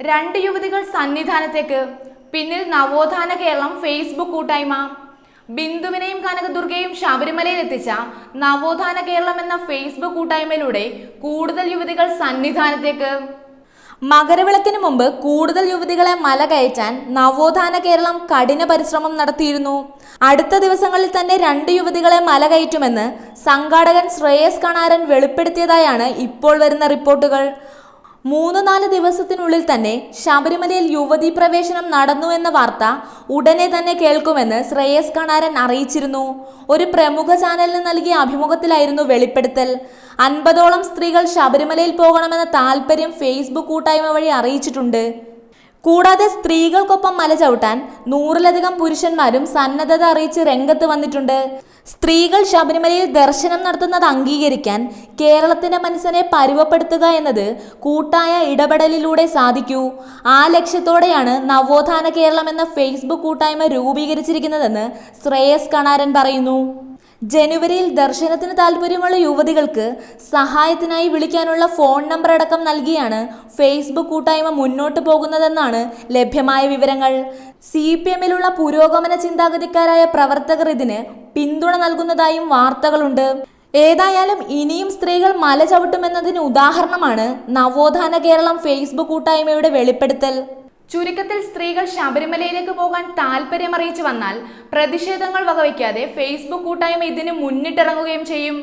രണ്ട് യുവതികൾ സന്നിധാനത്തേക്ക്. പിന്നിൽ നവോത്ഥാന കേരളം ഫേസ്ബുക്ക് കൂട്ടായ്മ. ബിന്ദുവിനെയും കനകദുർഗയും ശബരിമലയിൽ എത്തിച്ച നവോത്ഥാന കേരളം എന്ന ഫേസ്ബുക്ക് കൂട്ടായ്മയിലൂടെ കൂടുതൽ യുവതികൾ സന്നിധാനത്തേക്ക്. മകരവിളക്കിന് മുമ്പ് കൂടുതൽ യുവതികളെ മല കയറ്റാൻ നവോത്ഥാന കേരളം കഠിന പരിശ്രമം നടത്തിയിരുന്നു. അടുത്ത ദിവസങ്ങളിൽ തന്നെ രണ്ട് യുവതികളെ മല കയറ്റുമെന്ന് സംഘാടകൻ ശ്രേയസ് കണാരൻ വെളിപ്പെടുത്തിയതായാണ് ഇപ്പോൾ വരുന്ന റിപ്പോർട്ടുകൾ. മൂന്ന് നാല് ദിവസത്തിനുള്ളിൽ തന്നെ ശബരിമലയിൽ യുവതീ പ്രവേശനം നടന്നു എന്ന വാർത്ത ഉടനെ തന്നെ കേൾക്കുമെന്ന് ശ്രേയസ് കണാരൻ അറിയിച്ചിരുന്നു. ഒരു പ്രമുഖ ചാനലിന് നൽകിയ അഭിമുഖത്തിലായിരുന്നു വെളിപ്പെടുത്തൽ. അൻപതോളം സ്ത്രീകൾ ശബരിമലയിൽ പോകണമെന്ന താല്പര്യം ഫേസ്ബുക്ക് കൂട്ടായ്മ വഴി അറിയിച്ചിട്ടുണ്ട്. കൂടാതെ സ്ത്രീകൾക്കൊപ്പം മല ചവിട്ടാൻ നൂറിലധികം പുരുഷന്മാരും സന്നദ്ധത അറിയിച്ച് രംഗത്ത് വന്നിട്ടുണ്ട്. സ്ത്രീകൾ ശബരിമലയിൽ ദർശനം നടത്തുന്നത് അംഗീകരിക്കാൻ കേരളത്തിന്റെ മനസ്സിനെ പരുവപ്പെടുത്തുക എന്നത് കൂട്ടായ ഇടപെടലിലൂടെ സാധിക്കൂ. ആ ലക്ഷ്യത്തോടെയാണ് നവോത്ഥാന കേരളം എന്ന ഫേസ്ബുക്ക് കൂട്ടായ്മ രൂപീകരിച്ചിരിക്കുന്നതെന്ന് ശ്രേയസ് കണാരൻ പറയുന്നു. ജനുവരിയിൽ ദർശനത്തിന് താല്പര്യമുള്ള യുവതികൾക്ക് സഹായത്തിനായി വിളിക്കാനുള്ള ഫോൺ നമ്പർ അടക്കം നൽകിയാണ് ഫേസ്ബുക്ക് കൂട്ടായ്മ മുന്നോട്ട് പോകുന്നതെന്നാണ് ലഭ്യമായ വിവരങ്ങൾ. സി പി എമ്മിലുള്ള പുരോഗമന ചിന്താഗതിക്കാരായ പ്രവർത്തകർ ഇതിന് പിന്തുണ നൽകുന്നതായും വാർത്തകളുണ്ട്. ഏതായാലും ഇനിയും സ്ത്രീകൾ മല ചവിട്ടുമെന്നതിന് ഉദാഹരണമാണ് നവോത്ഥാന കേരളം ഫേസ്ബുക്ക് കൂട്ടായ്മയുടെ വെളിപ്പെടുത്തൽ. ചുരുക്കത്തിൽ സ്ത്രീകൾ ശബരിമലയിലേക്ക് പോകാൻ താല്പര്യം അറിയിച്ചു വന്നാൽ പ്രതിഷേധങ്ങൾ വകവയ്ക്കാതെ ഫേസ്ബുക്ക് കൂട്ടായ്മ ഇതിന് മുന്നിട്ടിറങ്ങുകയും ചെയ്യും.